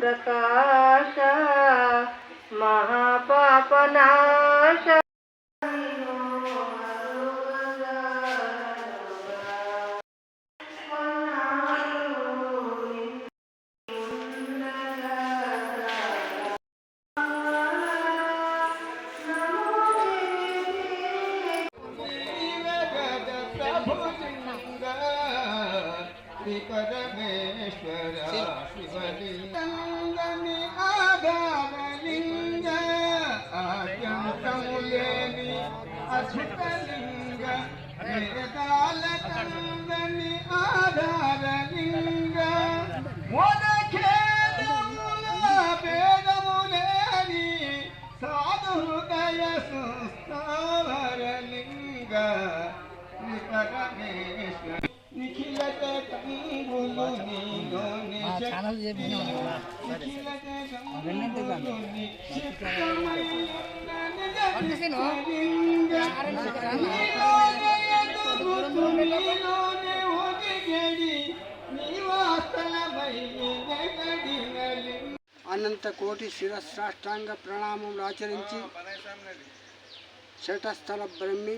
para. పరమేశ్వర శివలింగని ఆధారలింగ ఆద్యంతము లేని అద్భుతలింగ వేదాల channel అనంత కోటి శిరస్రాష్టాంగ ప్రణామములు ఆచరించి శటస్థల బ్రహ్మి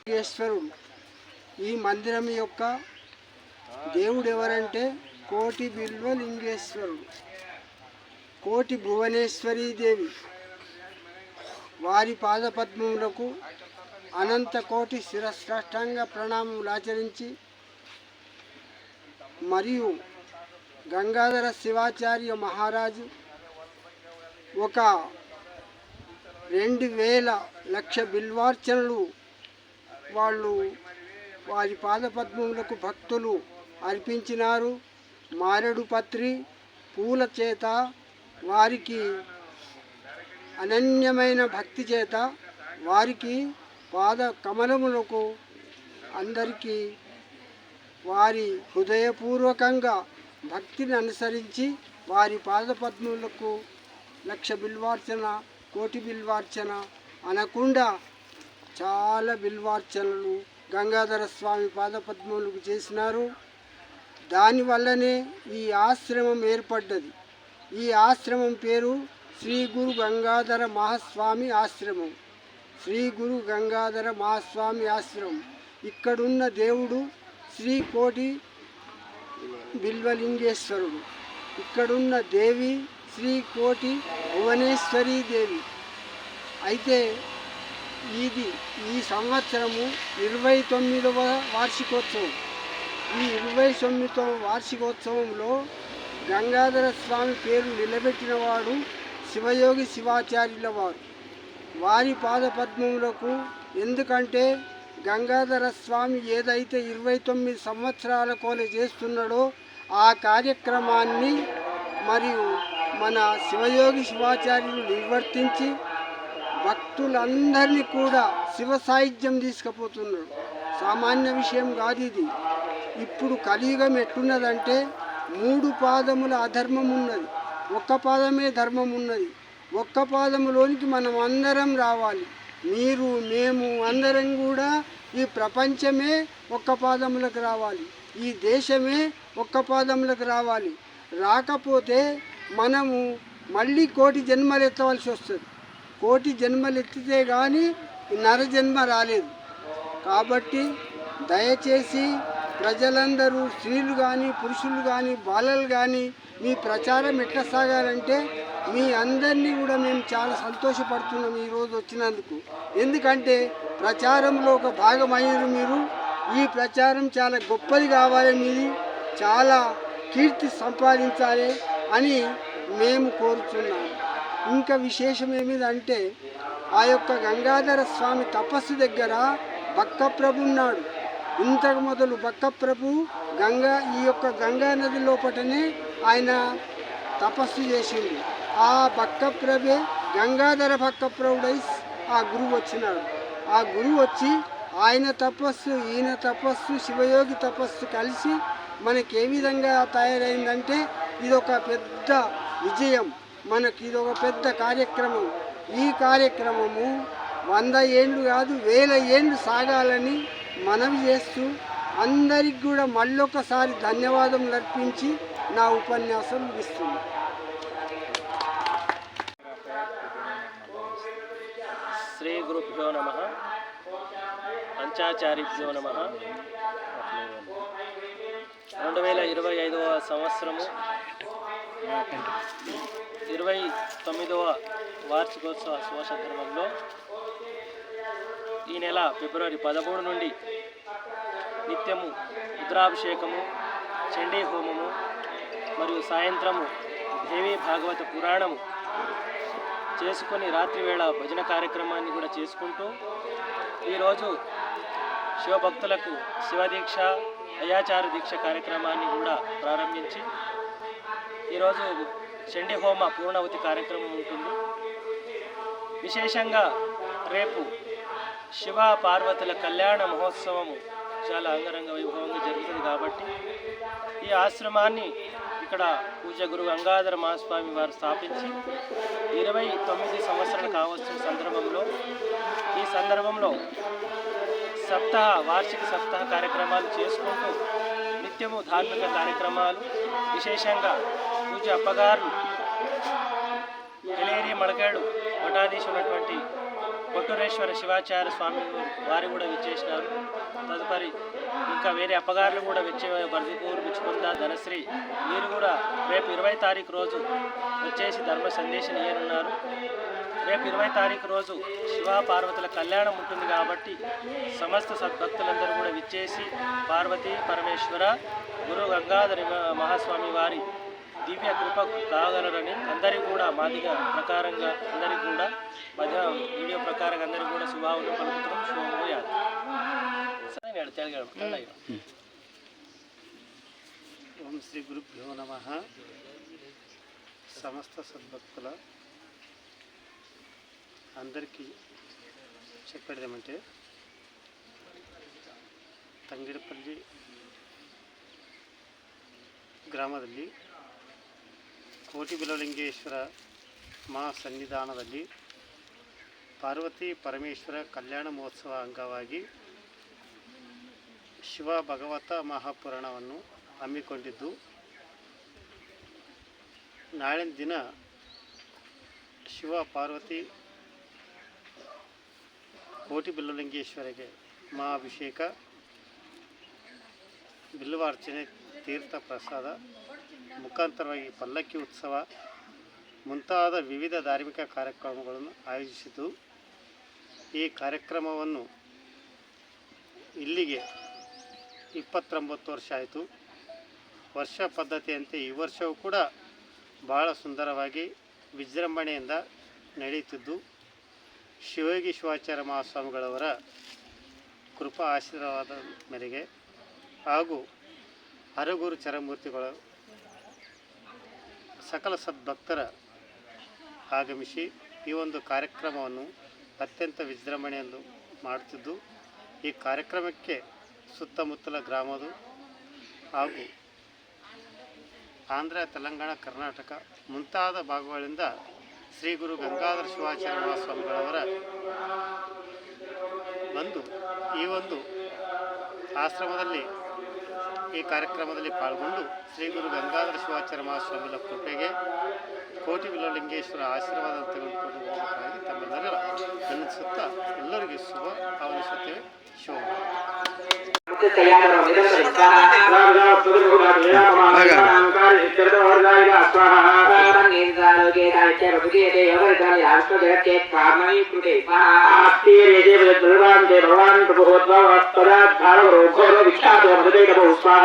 లింగేశ్వరుడు ఈ మందిరం యొక్క దేవుడు ఎవరంటే కోటి బిల్వ లింగేశ్వరుడు కోటి భువనేశ్వరీ దేవి. వారి పాదపద్మములకు అనంత కోటి శిరస్రాష్టాంగ ప్రణామములు ఆచరించి మరియు గంగాధర శివాచార్య మహారాజు ఒక రెండు వేల లక్ష బిల్వార్చనలు వాళ్ళు వారి పాదపద్మములకు భక్తులు అర్పించినారు. మారెడు పత్రి పూల చేత వారికి అనన్యమైన భక్తి చేత వారికి పాద కమలములకు అందరికీ వారి హృదయపూర్వకంగా భక్తిని అనుసరించి వారి పాదపద్మములకు లక్ష బిల్వార్చన కోటి బిల్వార్చన అనకుండా చాలా బిల్వార్చనలు గంగాధర స్వామి పాదపద్మములకు చేసినారు. దానివల్లనే ఈ ఆశ్రమం ఏర్పడ్డది. ఈ ఆశ్రమం పేరు శ్రీ గురు గంగాధర మహాస్వామి ఆశ్రమం. శ్రీ గురు గంగాధర మహాస్వామి ఆశ్రమం. ఇక్కడున్న దేవుడు శ్రీ కోటి బిల్వలింగేశ్వరుడు. ఇక్కడున్న దేవి శ్రీ కోటి భువనేశ్వరీ దేవి. అయితే ఇది ఈ సంవత్సరము ఇరవై తొమ్మిదవ వార్షికోత్సవం. ఈ ఇరవై తొమ్మిదవ వార్షికోత్సవంలో గంగాధర స్వామి పేరు నిలబెట్టినవాడు శివయోగి శివాచార్యుల వారు. వారి పాదపద్మములకు ఎందుకంటే గంగాధర స్వామి ఏదైతే ఇరవై తొమ్మిది సంవత్సరాల కోల చేస్తున్నాడో ఆ కార్యక్రమాన్ని మరియు మన శివయోగి శివాచార్యులు నిర్వర్తించి భక్తులందరినీ కూడా శివ సాహిత్యం తీసుకుపోతున్నాడు సామాన్య విషయం కాదు ఇది. ఇప్పుడు కలియుగం ఎట్టున్నదంటే మూడు పాదముల అధర్మం ఉన్నది ఒక్క పాదమే ధర్మం ఉన్నది ఒక్క పాదములోనికి మనం అందరం రావాలి. మీరు మేము అందరం కూడా ఈ ప్రపంచమే ఒక్క పాదములకు రావాలి. ఈ దేశమే ఒక్క పాదములకు రావాలి. రాకపోతే మనము మళ్ళీ కోటి జన్మలు ఎత్తవలసి వస్తుంది. కోటి జన్మలు ఎత్తితే కానీ నర జన్మ రాలేదు. కాబట్టి దయచేసి ప్రజలందరూ స్త్రీలు కానీ పురుషులు కానీ బాలలు కానీ మీ ప్రచారం ఎట్లా సాగాలంటే మీ అందరినీ కూడా మేము చాలా సంతోషపడుతున్నాం ఈరోజు వచ్చినందుకు. ఎందుకంటే ప్రచారంలో ఒక భాగమయ్యారు మీరు. ఈ ప్రచారం చాలా గొప్పది కావాలి మీది. చాలా కీర్తి సంపాదించాలి అని మేము కోరుతున్నాము ఇంకా విశేషం ఏమిటంటే ఆ యొక్క గంగాధర స్వామి తపస్సు దగ్గర బక్కప్రభు ఉన్నాడు. ఇంతకు మొదలు బక్కప్రభు గంగా ఈ యొక్క గంగా నది లోపటనే ఆయన తపస్సు చేసిండు. ఆ బక్కప్రభే గంగాధర బక్కప్రభుడై ఆ గురువు వచ్చినాడు. ఆ గురువు వచ్చి ఆయన తపస్సు ఈయన తపస్సు శివయోగి తపస్సు కలిసి మనకి ఏ విధంగా తయారైందంటే ఇది ఒక పెద్ద విజయం. మనకి ఇది ఒక పెద్ద కార్యక్రమం. ఈ కార్యక్రమము వంద ఏండ్లు కాదు వేల ఏండ్లు సాగాలని మనవి చేస్తూ అందరికి కూడా మళ్ళొకసారి ధన్యవాదములు అర్పించి నా ఉపన్యాసం ముగిస్తుంది శ్రీ గురుభ్యో నమ. పంచాచారిభ్యో నమ. రెండు వేల ఇరవై ఐదవ సంవత్సరము ఇరవై తొమ్మిదవ వార్షికోత్సవ శుభ సందర్భంలో ఈ నెల ఫిబ్రవరి పదమూడు నుండి నిత్యము రుద్రాభిషేకము చండీ హోమము మరియు సాయంత్రము దేవీ భాగవత పురాణము చేసుకొని రాత్రి వేళ భజన కార్యక్రమాన్ని కూడా చేసుకుంటూ ఈరోజు శివభక్తులకు శివదీక్ష అయాచార దీక్ష కార్యక్రమాన్ని కూడా ప్రారంభించి ఈరోజు చండీ హోమ పూర్ణవతి కార్యక్రమం ఉంటుంది. విశేషంగా రేపు శివ పార్వతుల కళ్యాణ మహోత్సవము చాలా అంగరంగ వైభవంగా జరుగుతుంది కాబట్టి ఈ ఆశ్రమాన్ని ఇక్కడ పూజ గురువు గంగాధర మహాస్వామి వారు స్థాపించి ఇరవై తొమ్మిది సంవత్సరాలు కావస్తున్న సందర్భంలో ఈ సందర్భంలో సప్తాహ వార్షిక సప్తాహ కార్యక్రమాలు చేసుకుంటూ నిత్యము ధార్మిక కార్యక్రమాలు విశేషంగా పూజ అప్పగారు ఎలేరి మడకాడు మఠాధీశున్నటువంటి కొట్టూరేశ్వర శివాచార్య స్వామి వారు కూడా విచ్చేసినారు. తదుపరి ఇంకా వేరే అప్పగారులు కూడా వచ్చే బర్దిపూర్ పిచ్చుకుంద ధనశ్రీ వీరు కూడా రేపు ఇరవై తారీఖు రోజు వచ్చేసి ధర్మ సందేశం ఇయ్యనున్నారు. రేపు ఇరవై తారీఖు రోజు శివ పార్వతుల కళ్యాణం ఉంటుంది కాబట్టి సమస్త సద్భక్తులందరూ కూడా విచ్చేసి పార్వతి పరమేశ్వర గురు గంగాధరి మహాస్వామి వారి దివ్య కృప కాగలరని అందరికీ కూడా మాదిగా ప్రకారంగా అందరికీ కూడా మధ్య వీడియో ప్రకారంగా అందరికీ కూడా శుభావులు పలుకుతున్నాం శుభము యాద్ సరే నేను తెలుగు అన్నయ్య. ఓం శ్రీ గురుభ్యో నమ సమస్త సద్భక్తుల అందరికీ చెప్పేది ఏమంటే ತಂಗಿಡಪಲ್ಲಿ ಗ್ರಾಮದಲ್ಲಿ ಕೋಟಿ ಬಿಲಲಿಂಗೇಶ್ವರ ಮಾ ಸನ್ನಿಧಾನದಲ್ಲಿ ಪಾರ್ವತಿ ಪರಮೇಶ್ವರ ಕಲ್ಯಾಣ ಮಹೋತ್ಸವ ಅಂಗವಾಗಿ ಶಿವ ಭಗವತ ಮಹಾಪುರಾಣವನ್ನು ಹಮ್ಮಿಕೊಂಡಿದ್ದು, ನಾಳಿನ ದಿನ ಶಿವ ಪಾರ್ವತಿ ಕೋಟಿ ಬಿಲ್ಲಲಿಂಗೇಶ್ವರಿಗೆ ಮಹಾಭಿಷೇಕ ಬಿಲ್ಲವಾರ್ಚನೆ ತೀರ್ಥ ಪ್ರಸಾದ ಮುಖಾಂತರವಾಗಿ ಪಲ್ಲಕ್ಕಿ ಉತ್ಸವ ಮುಂತಾದ ವಿವಿಧ ಧಾರ್ಮಿಕ ಕಾರ್ಯಕ್ರಮಗಳನ್ನು ಆಯೋಜಿಸಿತು. ಈ ಕಾರ್ಯಕ್ರಮವನ್ನು ಇಲ್ಲಿಗೆ ಇಪ್ಪತ್ತೊಂಬತ್ತು ವರ್ಷ ಆಯಿತು. ವರ್ಷ ಪದ್ಧತಿಯಂತೆ ಈ ವರ್ಷವೂ ಕೂಡ ಬಹಳ ಸುಂದರವಾಗಿ ವಿಜೃಂಭಣೆಯಿಂದ ನಡೆಯುತ್ತಿದ್ದು, ಶಿವಯೋಗಿ ಶಿವಾಚಾರ್ಯ ಮಹಾಸ್ವಾಮಿಗಳವರ ಕೃಪಾ ಆಶೀರ್ವಾದ ಮೇರೆಗೆ ಹಾಗೂ ಹರಗುರು ಚರಮೂರ್ತಿಗಳು ಸಕಲ ಸದ್ಭಕ್ತರ ಆಗಮಿಸಿ ಈ ಒಂದು ಕಾರ್ಯಕ್ರಮವನ್ನು ಅತ್ಯಂತ ವಿಜೃಂಭಣೆಯನ್ನು ಮಾಡುತ್ತಿದ್ದು, ಈ ಕಾರ್ಯಕ್ರಮಕ್ಕೆ ಸುತ್ತಮುತ್ತಲ ಗ್ರಾಮದ ಹಾಗೂ ಆಂಧ್ರ, ತೆಲಂಗಾಣ, ಕರ್ನಾಟಕ ಮುಂತಾದ ಭಾಗಗಳಿಂದ ಶ್ರೀ ಗುರು ಗಂಗಾಧರ ಶಿವಾಚಾರ್ಯ ಸ್ವಾಮಿಗಳವರ ಬಂದು ಈ ಒಂದು ಆಶ್ರಮದಲ್ಲಿ ಈ ಕಾರ್ಯಕ್ರಮದಲ್ಲಿ ಪಾಲ್ಗೊಂಡು ಶ್ರೀ ಗುರು ಗಂಗಾಧರ ಶಿವಾಚಾರ್ಯ ಮಹಾಸ್ವಾಮಿಗಳ ಕೃಪೆಗೆ ಕೋಟಿ ಬಿಲ್ಲಲಿಂಗೇಶ್ವರ ಆಶೀರ್ವಾದ ತೆಗೆದುಕೊಂಡು ಹೋಗಬೇಕಾಗಿ ತಮ್ಮೆಲ್ಲರ ನೆನೆಸುತ್ತಾ ಎಲ್ಲರಿಗೂ ಶುಭ ಆವರಿಸುತ್ತೇವೆ ಶುಭ ಭಗವಾನ್ ಪ್ರಭು ವಿಖ್ಯಾತ